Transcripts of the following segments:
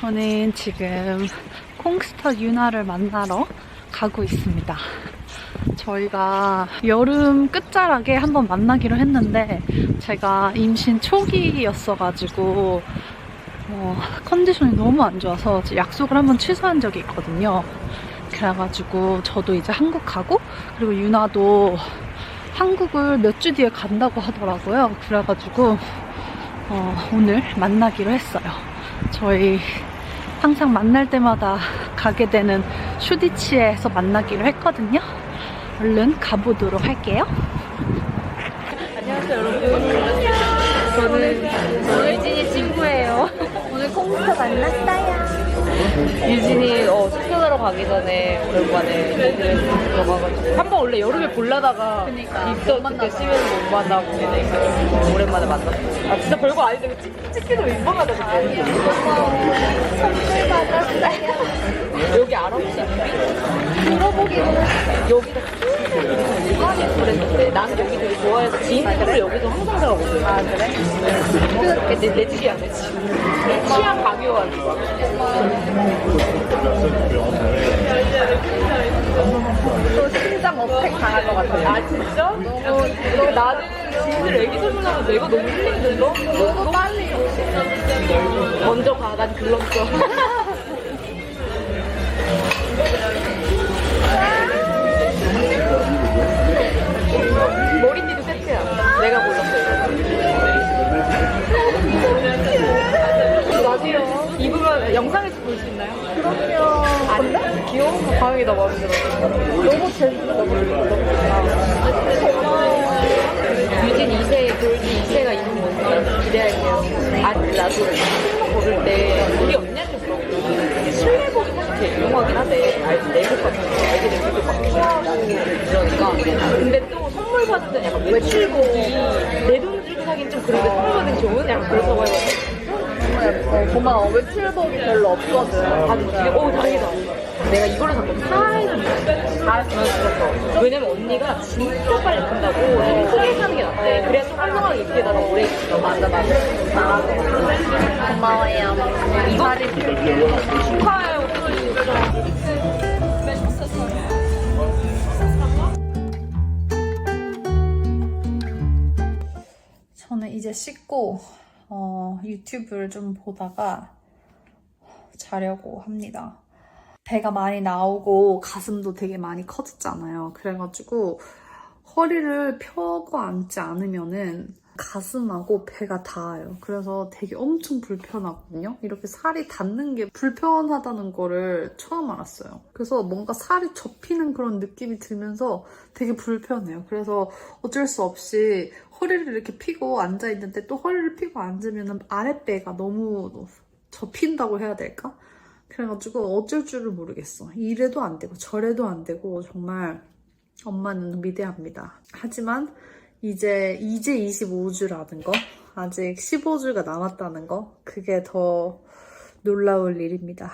저는 지금 콩스터 유나를 만나러 가고 있습니다. 저희가 여름 끝자락에 한번 만나기로 했는데 제가 임신 초기였어가지고 어, 컨디션이 너무 안 좋아서 약속을 한번 취소한 적이 있거든요. 그래가지고 저도 이제 한국 가고 그리고 유나도 한국을 몇 주 뒤에 간다고 하더라고요. 그래가지고 어, 오늘 만나기로 했어요. 저희 항상 만날 때마다 가게 되는 슈디치에서 만나기로 했거든요. 얼른 가보도록 할게요. 안녕하세요, 여러분. 저는 유진이 친구예요. 오늘 콩스터 만났어요. 유진이 어, 숙소 자러 가기 전에 오랜만에 들어가가지고. 한 번 원래 여름에 볼라다가 그니까. 입도 그때 쉬면서. 못 만나고 오랜만에 만났어. 아 진짜 별거 아닌데 왜 찍, 찍기도 민망하다 그때 선물 받았어요. 여기 알아 혹시? 들어보기로 여기가 무관이 그랬는데 나는 여기 되게 좋아해서 지인들을 여기서 항상 가거든. 아 그래? 그, 내, 내 취향 내 취향 취향 강요하고 또 심장 어택 당할 것 같아요. 아 진짜? 너무 나는 진짜 애기 선물하면 내가 너무 너 너무 빨리 먼저 가난 글렀어 나 마음에 들어 너무 재밌어 보이고 유진 2세, 돌기 2세가 있는 건지 기대할게요. 아, 나도 실버 고를 때 우리 언니한테 물어보고 실내복이 사실 되게 유용하긴 한데? 내복 같은 거 애기들 계속 막 토하고 이러니까 근데 또 선물 받을 때 약간 외출복이 내돈 주고 사긴 좀 그런데 선물 받은 좋은 약간 그래서 봐요. 어, 고마워. 외출복이 별로 없거든. 다들 되게 오 다행이다. 내가 이거를 샀거든. 사이즈 잘했으면 좋겠어. 왜냐면 언니가 진짜 빨리 큰다고 좀 크게 사는 게 낫대. 그래야 좀 한동안 입게 나가 오래 입어. 맞아 맞아. 고마워요. 이거 축하해요. 저는 이제 씻고 어, 유튜브를 좀 보다가 자려고 합니다. 배가 많이 나오고 가슴도 되게 많이 커졌잖아요. 그래가지고 허리를 펴고 앉지 않으면은 가슴하고 배가 닿아요. 그래서 되게 엄청 불편하거든요. 이렇게 살이 닿는 게 불편하다는 거를 처음 알았어요. 그래서 뭔가 살이 접히는 그런 느낌이 들면서 되게 불편해요. 그래서 어쩔 수 없이 허리를 이렇게 펴고 앉아 있는데 또 허리를 펴고 앉으면 아랫배가 너무 접힌다고 해야 될까? 그래가지고 어쩔 줄을 모르겠어. 이래도 안 되고 저래도 안 되고 정말 엄마는 위대합니다. 하지만 이제 이제 25주라는 거 아직 15주가 남았다는 거 그게 더 놀라울 일입니다.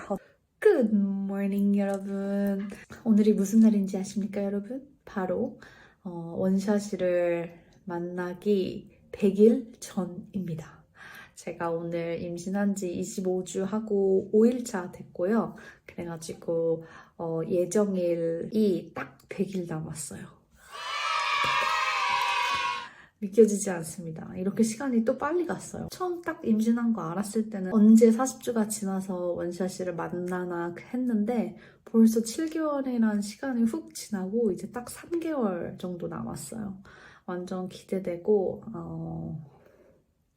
Good morning 여러분. 오늘이 무슨 날인지 아십니까 여러분? 바로 어, 원샷이를 만나기 100일 전입니다. 제가 오늘 임신한 지 25주 하고 5일차 됐고요. 그래가지고 어, 예정일이 딱 100일 남았어요. 믿겨지지 않습니다. 이렇게 시간이 또 빨리 갔어요. 처음 딱 임신한 거 알았을 때는 언제 40주가 지나서 원샷이를 만나나 했는데 벌써 7개월이라는 시간이 훅 지나고 이제 딱 3개월 정도 남았어요. 완전 기대되고 어,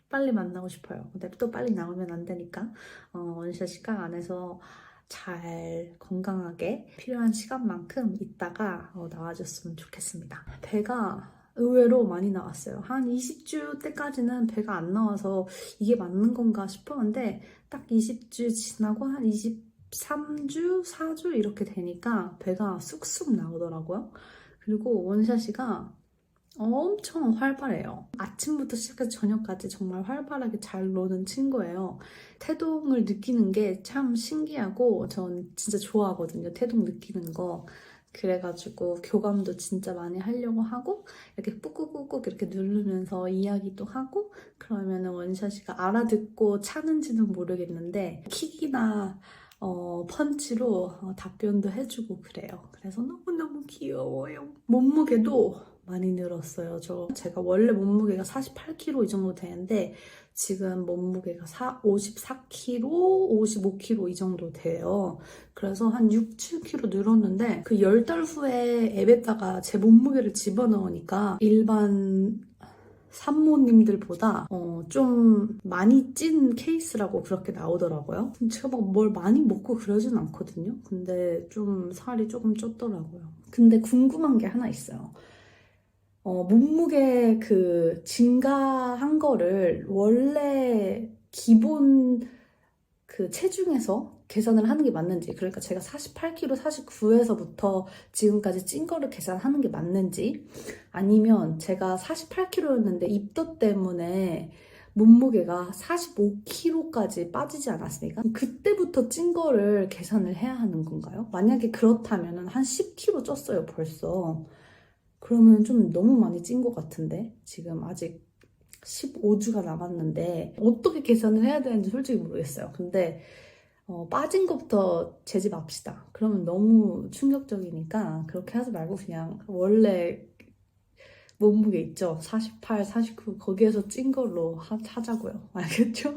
빨리 만나고 싶어요. 근데 또 빨리 나오면 안 되니까 어, 원샷 시간 안에서 잘 건강하게 필요한 시간만큼 있다가 어, 나와줬으면 좋겠습니다. 배가 의외로 많이 나왔어요. 한 20주 때까지는 배가 안 나와서 이게 맞는 건가 싶었는데 딱 20주 지나고 한 23주, 4주 이렇게 되니까 배가 쑥쑥 나오더라고요. 그리고 원샷이가 엄청 활발해요. 아침부터 시작해서 저녁까지 정말 활발하게 잘 노는 친구예요. 태동을 느끼는 게 참 신기하고 전 진짜 좋아하거든요. 태동 느끼는 거. 그래가지고 교감도 진짜 많이 하려고 하고 이렇게 꾹꾹꾹꾹 이렇게 누르면서 이야기도 하고 그러면은 원샷이가 알아듣고 차는지는 모르겠는데 킥이나 어, 펀치로 어, 답변도 해주고 그래요. 그래서 너무너무 귀여워요. 몸무게도 많이 늘었어요. 저 제가 원래 몸무게가 48kg 이 정도 되는데 지금 몸무게가 4, 54kg, 55kg 이 정도 돼요. 그래서 한 6, 7kg 늘었는데 그 10달 후에 앱에다가 제 몸무게를 집어넣으니까 일반 산모님들보다 어, 좀 많이 찐 케이스라고 그렇게 나오더라고요. 제가 막 뭘 많이 먹고 그러진 않거든요. 근데 좀 살이 조금 쪘더라고요. 근데 궁금한 게 하나 있어요. 어, 몸무게 그 증가한 거를 원래 기본 그 체중에서 계산을 하는 게 맞는지 그러니까 제가 48kg, 49에서부터 지금까지 찐 거를 계산하는 게 맞는지 아니면 제가 48kg였는데 입덧 때문에 몸무게가 45kg까지 빠지지 않았습니까? 그때부터 찐 거를 계산을 해야 하는 건가요? 만약에 그렇다면 한 10kg 쪘어요 벌써 그러면 좀 너무 많이 찐 것 같은데 지금 아직 15주가 남았는데 어떻게 계산을 해야 되는지 솔직히 모르겠어요. 근데 어, 빠진 것부터 재집합시다. 그러면 너무 충격적이니까 그렇게 하지 말고 그냥 원래 몸무게 있죠? 48, 49 거기에서 찐 걸로 하, 하자고요. 알겠죠?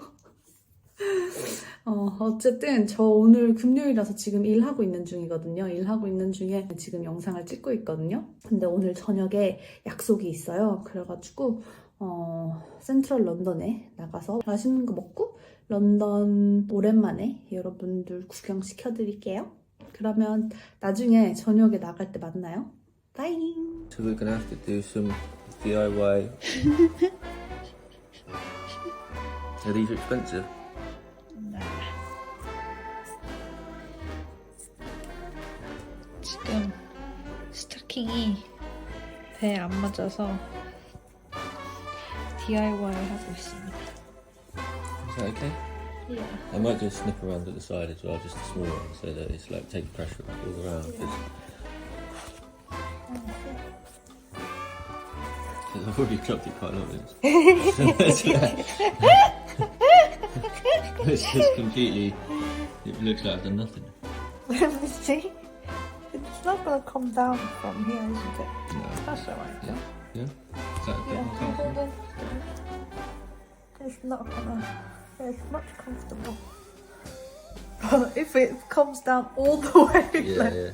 어, 어쨌든 저 오늘 금요일이라서 지금 일하고 있는 중이거든요. 일하고 있는 중에 지금 영상을 찍고 있거든요. 근데 오늘 저녁에 약속이 있어요. 그래가지고 어, 센트럴 런던에 나가서 맛있는 거 먹고 런던 오랜만에 여러분들 구경시켜드릴게요. 그러면 나중에 저녁에 나갈 때 만나요. 빠잉! So we're gonna have to do some DIY. Are these expensive? 지금 스타킹이 배에 안 맞아서 DIY 하고 있습니다. Is that okay? Yeah. I might just snip around at the side as well, just a small one, so that it's like take pressure all around. Because I've already dropped it quite a lot. It's, it's just completely. It looks like I've done nothing. Let me see. It's not gonna come down from here, isn't it? No. That's alright. Yeah. Yeah. Is that Okay. hold. It's not gonna. It's much comfortable. But if it comes down all the way, Yeah, like- yeah.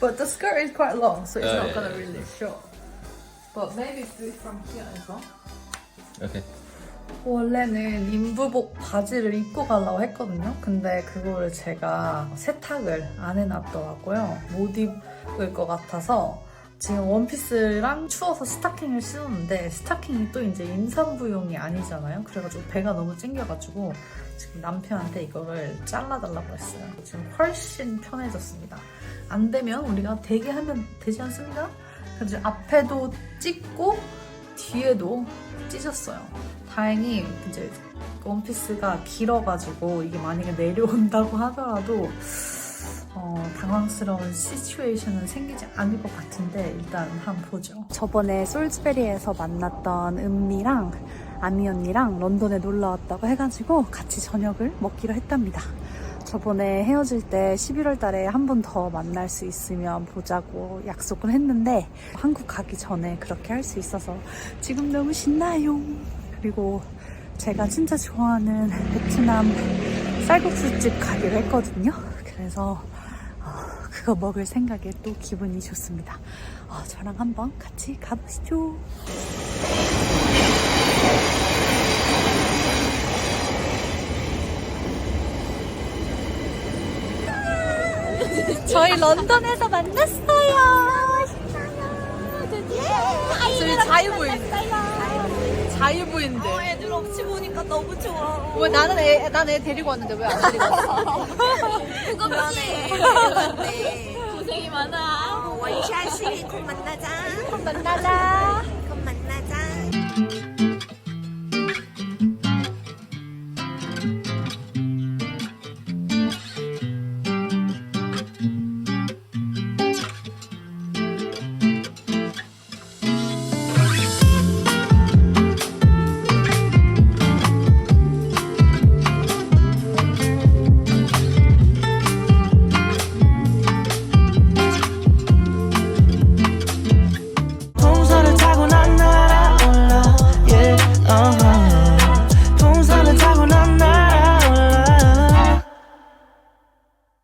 but the skirt is quite long, so it's Oh, not yeah, gonna yeah, really show. But maybe do it from here as well. Okay. 원래는 인부복 바지를 입고 가려고 했거든요. 근데 그거를 제가 세탁을 안 해놨더라고요. 못 입을 것 같아서 지금 원피스랑 추워서 스타킹을 신었는데 스타킹이 또 이제 임산부용이 아니잖아요. 그래가지고 배가 너무 찡겨가지고 지금 남편한테 이거를 잘라달라고 했어요. 지금 훨씬 편해졌습니다. 안 되면 우리가 대게 하면 되지 않습니까? 그래서 앞에도 찢고 뒤에도 찢었어요. 다행히 이제 원피스가 길어가지고 이게 만약에 내려온다고 하더라도 어, 당황스러운 시츄에이션은 생기지 않을 것 같은데 일단 한번 보죠. 저번에 솔즈베리에서 만났던 은미랑 아미 언니랑 런던에 놀러 왔다고 해가지고 같이 저녁을 먹기로 했답니다. 저번에 헤어질 때 11월 달에 한 번 더 만날 수 있으면 보자고 약속을 했는데 한국 가기 전에 그렇게 할 수 있어서 지금 너무 신나요. 그리고 제가 진짜 좋아하는 베트남 쌀국수집 가기로 했거든요. 그래서 어, 그거 먹을 생각에 또 기분이 좋습니다. 어, 저랑 한번 같이 가보시죠. 저희 런던에서 만났어요. 저희 자유부인. 자유부인들. 어, 애들 없이 보니까 너무 좋아. 왜 나는 애, 난 애 데리고 왔는데 왜 안 데리고 왔어? 그거 미안해. 고생이 많아. 원샷이 곧 만나자. 만나자. 곧 만나자.